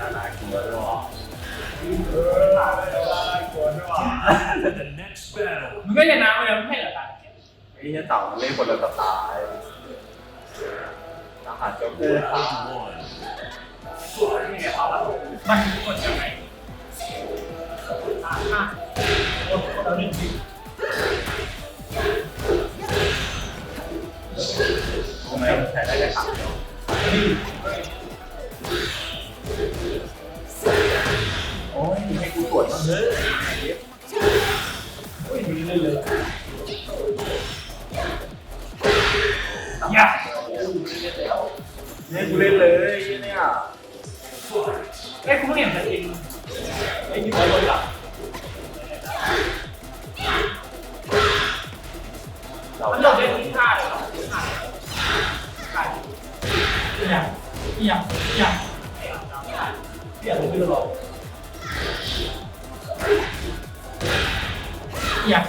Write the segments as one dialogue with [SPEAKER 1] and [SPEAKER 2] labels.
[SPEAKER 1] The next battle.
[SPEAKER 2] มึงก็ชนะไปแล้วไม่ใช่เหรอตา
[SPEAKER 3] ไอ้เนี่ยเต่ามันเล่นคนละสไตล์ทหารโจ๊กเกอร์ตาย
[SPEAKER 1] Round one.
[SPEAKER 2] นี่ไงเอาละมันกดยังไงอ่าอ่าโอ้เราหนึ่ที
[SPEAKER 3] ทำไมใช้ได้แค่ขาเดียว เถอะ
[SPEAKER 2] โอ้ยมีเรื่อยเลยอย่า
[SPEAKER 3] ให้กูเล่นเลยเนี่ย
[SPEAKER 2] ไอ้กูเพิ่งเห็นแต่เองไอ้ยี่ห้อรถหลับ
[SPEAKER 3] เรา
[SPEAKER 2] มันหลบได้ทุกท่าเลยเหรอท่าเลยเหรอท่าอีหยังอีหยังอีหยังอีหยังอีหยังไม่รู้หรอ ยัง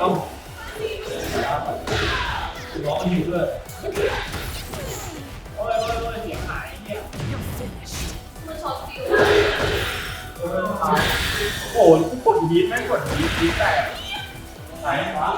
[SPEAKER 2] ต้องล้องอยู่ด้วยโอ้ยโอ้ยโอ้ยเสียงหายเนี่ย
[SPEAKER 4] มันช็อตฟิว
[SPEAKER 2] เออตายโอ้ยกูกดยีดไม่งกดดีดดีแตกไหนวะ